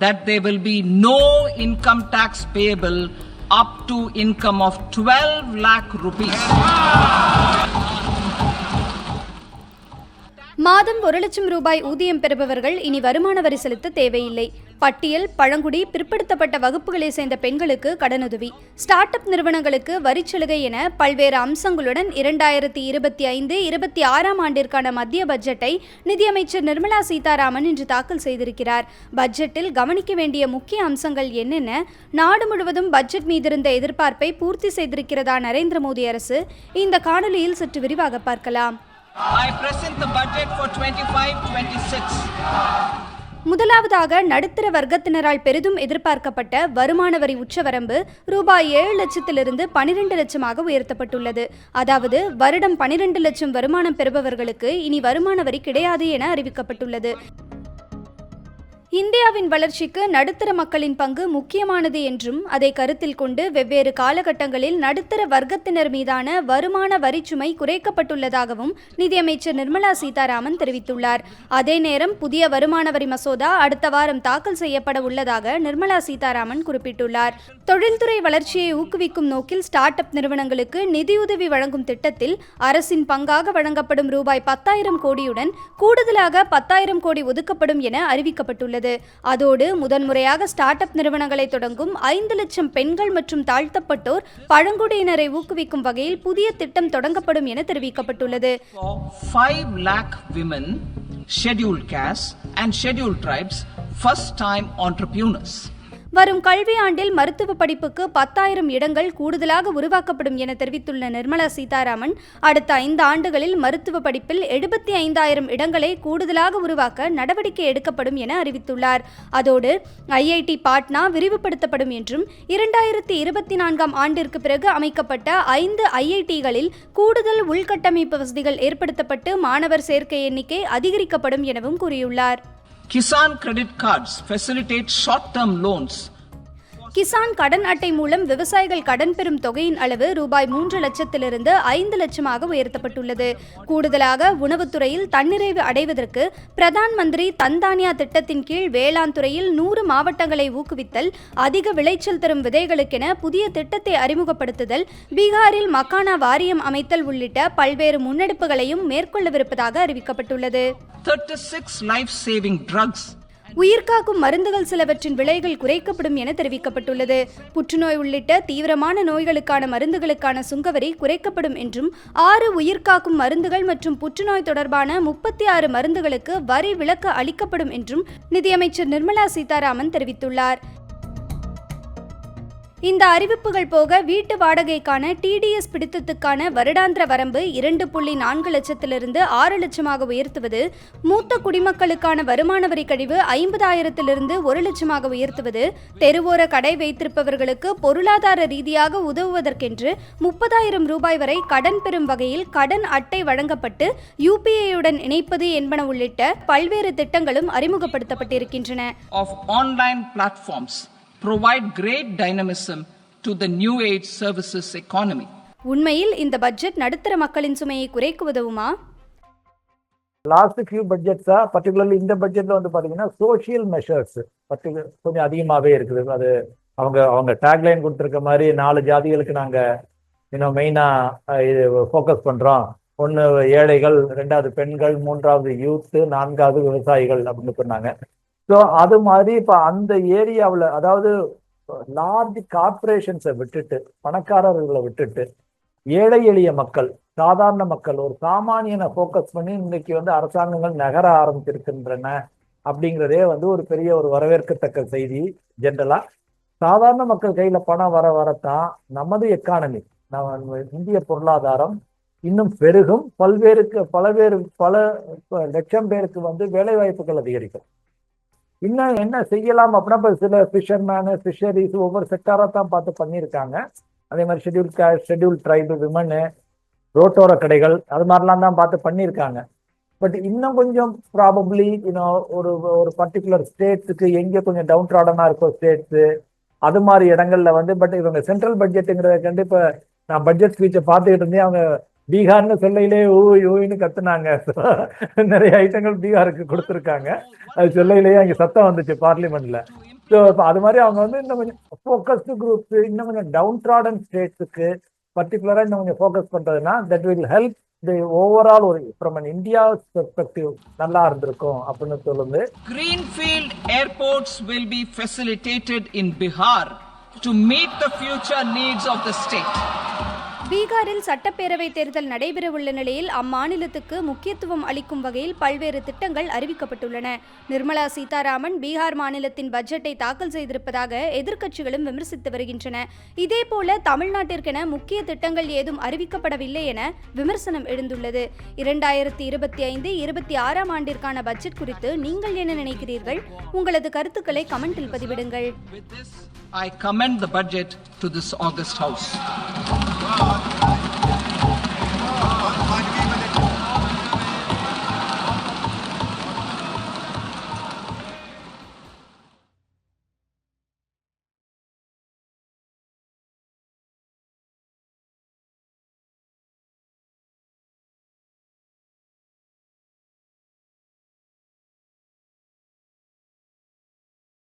that there will be no income tax payable up to income of 12 lakh rupees. மாதம் ஒரு லட்சம் ரூபாய் ஊதியம் பெறுபவர்கள் இனி வருமான வரி செலுத்த தேவையில்லை. பட்டியல் பழங்குடி பிற்படுத்தப்பட்ட வகுப்புகளை சேர்ந்த பெண்களுக்கு கடனுதவி. ஸ்டார்ட் அப் நிறுவனங்களுக்கு வரிச்சலுகை என பல்வேறு அம்சங்களுடன் இரண்டாயிரத்தி இருபத்தி ஐந்து இருபத்தி ஆறாம் ஆண்டிற்கான மத்திய பட்ஜெட்டை நிதியமைச்சர் நிர்மலா சீதாராமன் இன்று தாக்கல் செய்திருக்கிறார். பட்ஜெட்டில் கவனிக்க வேண்டிய முக்கிய அம்சங்கள் என்னென்ன? நாடு முழுவதும் பட்ஜெட் மீதிருந்த எதிர்பார்ப்பை பூர்த்தி செய்திருக்கிறதா நரேந்திர மோடி அரசு? இந்த காணொலியில் சற்று விரிவாக பார்க்கலாம். I present the budget for 25-26. முதலாவதாக நடுத்தர வர்க்கத்தினரால் பெரிதும் எதிர்பார்க்கப்பட்ட வருமான வரி உச்சவரம்பு ரூபாய் ஏழு லட்சத்திலிருந்து பனிரெண்டு லட்சமாக உயர்த்தப்பட்டுள்ளது அதாவது வருடம் பனிரெண்டு லட்சம் வருமானம் பெறுபவர்களுக்கு இனி வருமான வரி கிடையாது என அறிவிக்கப்பட்டுள்ளது இந்தியாவின் வளர்ச்சிக்கு நடுத்தர மக்களின் பங்கு முக்கியமானது என்றும் அதை கருத்தில் கொண்டு வெவ்வேறு காலகட்டங்களில் நடுத்தர வர்க்கத்தினர் மீதான வருமான வரிச்சுமை குறைக்கப்பட்டுள்ளதாகவும் நிதியமைச்சர் நிர்மலா சீதாராமன் தெரிவித்துள்ளார். அதே நேரம் புதிய வருமான வரி மசோதா அடுத்த வாரம் தாக்கல் செய்யப்பட உள்ளதாக நிர்மலா சீதாராமன் குறிப்பிட்டுள்ளார். தொழில்துறை வளர்ச்சியை ஊக்குவிக்கும் நோக்கில் ஸ்டார்ட் அப் நிறுவனங்களுக்கு நிதியுதவி வழங்கும் திட்டத்தில் அரசின் பங்காக வழங்கப்படும் ரூபாய் பத்தாயிரம் கோடியுடன் கூடுதலாக பத்தாயிரம் கோடி ஒதுக்கப்படும் என அறிவிக்கப்பட்டுள்ளது. அதோடு முதன்முறையாக ஸ்டார்ட் அப் நிறுவனங்களை தொடங்கும் ஐந்து லட்சம் பெண்கள் மற்றும் தாழ்த்தப்பட்டோர் பழங்குடியினரை ஊக்குவிக்கும் வகையில் புதிய திட்டம் தொடங்கப்படும் என தெரிவிக்கப்பட்டுள்ளது For 5 lakh women, scheduled castes and scheduled tribes, first time entrepreneurs. வரும் கல்வி ஆண்டில் மருத்துவ படிப்புக்கு பத்தாயிரம் இடங்கள் கூடுதலாக உருவாக்கப்படும் என தெரிவித்துள்ள நிர்மலா சீதாராமன் அடுத்த ஐந்து ஆண்டுகளில் மருத்துவ படிப்பில் எழுபத்தி ஐந்தாயிரம் இடங்களை கூடுதலாக உருவாக்க நடவடிக்கை எடுக்கப்படும் என அறிவித்துள்ளார். அதோடு ஐஐடி பாட்னா விரிவுபடுத்தப்படும் என்றும் இரண்டாயிரத்தி இருபத்தி நான்காம் ஆண்டிற்கு பிறகு அமைக்கப்பட்ட ஐந்து ஐஐடிகளில் கூடுதல் உள்கட்டமைப்பு வசதிகள் ஏற்படுத்தப்பட்டு மாணவர் சேர்க்கை எண்ணிக்கை அதிகரிக்கப்படும் எனவும் கூறியுள்ளார். Kisan credit cards facilitate short term loans Kisan கடன் அட்டை மூலம் விவசாயிகள் கடன் பெறும் தொகையின் அளவு ரூபாய் மூன்று லட்சத்திலிருந்து ஐந்து லட்சமாக உயர்த்தப்பட்டுள்ளது. கூடுதலாக உணவுத்துறையில் தன்னிறைவு அடைவதற்கு பிரதான் மந்திரி தந்தானியா திட்டத்தின் கீழ் வேளாண் துறையில் நூறு மாவட்டங்களை ஊக்குவித்தல் அதிக விளைச்சல் தரும் விதைகளுக்கென புதிய திட்டத்தை அறிமுகப்படுத்துதல் பீகாரில் மக்கானா வாரியம் அமைத்தல் உள்ளிட்ட பல்வேறு முன்னெடுப்புகளையும் மேற்கொள்ளவிருப்பதாக அறிவிக்கப்பட்டுள்ளது. 36 life-saving drugs. உயிர்காக்கும் மருந்துகள் சிலவற்றின் விலைகள் குறைக்கப்படும் என தெரிவிக்கப்பட்டுள்ளது. புற்றுநோய் உள்ளிட்ட தீவிரமான நோய்களுக்கான மருந்துகளுக்கான சுங்கவரி குறைக்கப்படும் என்றும் ஆறு உயிர்காக்கும் மருந்துகள் மற்றும் புற்றுநோய் தொடர்பான முப்பத்தி ஆறு மருந்துகளுக்கு வரி விலக்கு அளிக்கப்படும் என்றும் நிதியமைச்சர் நிர்மலா சீதாராமன் தெரிவித்துள்ளார். இந்த அறிவிப்புகள் போக வீட்டு வாடகைக்கான டிடிஎஸ் பிடித்தத்துக்கான வருடாந்திர வரம்பு இரண்டு புள்ளி நான்கு லட்சத்திலிருந்து ஆறு லட்சமாக உயர்த்துவது மூத்த குடிமக்களுக்கான வருமான வரி கழிவு ஐம்பதாயிரத்திலிருந்து ஒரு லட்சமாக உயர்த்துவது தெருவோர கடை வைத்திருப்பவர்களுக்கு பொருளாதார ரீதியாக உதவுவதற்கென்று முப்பதாயிரம் ரூபாய் வரை கடன் பெறும் வகையில் கடன் அட்டை வழங்கப்பட்டு யுபிஐயுடன் இணைப்பது என்பன உள்ளிட்ட பல்வேறு திட்டங்களும் அறிமுகப்படுத்தப்பட்டிருக்கின்றன. Provide great dynamism to the new age services economy. உண்மையில் இந்த பட்ஜெட் நடுத்தர மக்களின் சுமையை குறைக்க உதவுமா? லாஸ்ட் ஃபியூ பட்ஜெட்ஸா பர்டிகுலர்லி இந்த பட்ஜெட்ல வந்து பாத்தீங்கன்னா சோஷியல் மெஷர்ஸ் பர்டிகுலர் கொஞ்சம் அதிகமாகவே இருக்குது. அது அவங்க அவங்க டேக்லைன் கொடுத்துருக்க மாதிரி நாலு ஜாதிகளுக்கு நாங்க இன்னும் மெயினா இது ஃபோக்கஸ் பண்றோம். ஒன்று ஏழைகள் ரெண்டாவது பெண்கள் மூன்றாவது யூத்து நான்காவது விவசாயிகள் அப்படின்னு சொன்னாங்க. ஸோ அது மாதிரி இப்போ அந்த ஏரியாவில் அதாவது லார்ஜ் கார்பரேஷன்ஸை விட்டுட்டு பணக்காரர்களை விட்டுட்டு ஏழை எளிய மக்கள் சாதாரண மக்கள் ஒரு சாமானியனை ஃபோக்கஸ் பண்ணி இன்னைக்கு வந்து அரசாங்கங்கள் நகர ஆரம்பிச்சிருக்கின்றன அப்படிங்கிறதே வந்து ஒரு பெரிய ஒரு வரவேற்கத்தக்க செய்தி ஜென்ரலா சாதாரண மக்கள் கையில பணம் வர வரத்தான் நமது எக்கானமி நம்ம இந்திய பொருளாதாரம் இன்னும் பெருகும். பல்வேறுக்கு பலவேறு பல லட்சம் பேருக்கு வந்து வேலை வாய்ப்புகள் அதிகரிக்கும். இன்னும் என்ன செய்யலாம் அப்படின்னா இப்போ சில ஃபிஷர்மேனு ஃபிஷரிஸ் ஒவ்வொரு செக்டாராக தான் பார்த்து பண்ணியிருக்காங்க. அதே மாதிரி schedule caste schedule tribe women ரோட்டோர கடைகள் அது மாதிரிலாம் தான் பார்த்து பண்ணியிருக்காங்க. பட் இன்னும் கொஞ்சம் ப்ராபப்ளி இன்னும் ஒரு ஒரு பர்டிகுலர் ஸ்டேட்ஸுக்கு எங்கே கொஞ்சம் டவுன் ட்ராடனாக இருக்கும் ஸ்டேட்ஸு அது மாதிரி இடங்கள்ல வந்து பட் இவங்க சென்ட்ரல் பட்ஜெட்டுங்கிறத கண்டு இப்போ நான் பட்ஜெட் ஸ்பீச்சை பார்த்துக்கிட்டு இருந்தேன். அவங்க பீகார்னு சொல்லையிலே ஓய் ஓய்ன்னு கத்துனாங்க. நிறைய ஐட்டங்கள் பீகாருக்கு கொடுத்துருக்காங்க. அது சொல்லையிலேயே அங்கே சத்தம் வந்துச்சு பார்லிமெண்ட்ல. ஸோ அது மாதிரி அவங்க வந்து இன்னும் கொஞ்சம் ஃபோக்கஸ்டு குரூப்ஸ் இன்னும் கொஞ்சம் டவுன் ட்ராடன் ஸ்டேட்ஸுக்கு பர்டிகுலராக இன்னும் கொஞ்சம் ஃபோக்கஸ் பண்ணுறதுன்னா that will help the overall ஒரு ஃப்ரம் அன் இந்தியா பெர்ஸ்பெக்டிவ் நல்லா இருந்திருக்கும் அப்படின்னு சொல்லுது greenfield airports will be facilitated in Bihar to meet the future needs of the state பீகாரில் சட்டப்பேரவை தேர்தல் நடைபெறவுள்ள நிலையில் அம்மாநிலத்துக்கு முக்கியத்துவம் அளிக்கும் வகையில் பல்வேறு திட்டங்கள் அறிவிக்கப்பட்டுள்ளன. நிர்மலா சீதாராமன் பீகார் மாநிலத்தின் பட்ஜெட்டை தாக்கல் செய்திருப்பதாக எதிர்க்கட்சிகளும் விமர்சித்து வருகின்றன. இதேபோல தமிழ்நாட்டிற்கென முக்கிய திட்டங்கள் ஏதும் அறிவிக்கப்படவில்லை என விமர்சனம் எழுந்துள்ளது. இரண்டாயிரத்தி இருபத்தி ஐந்து இருபத்தி ஆறாம் ஆண்டிற்கான பட்ஜெட் குறித்து நீங்கள் என்ன நினைக்கிறீர்கள்? உங்களது கருத்துக்களை கமெண்டில் பதிவிடுங்கள். I commend the budget to this August House.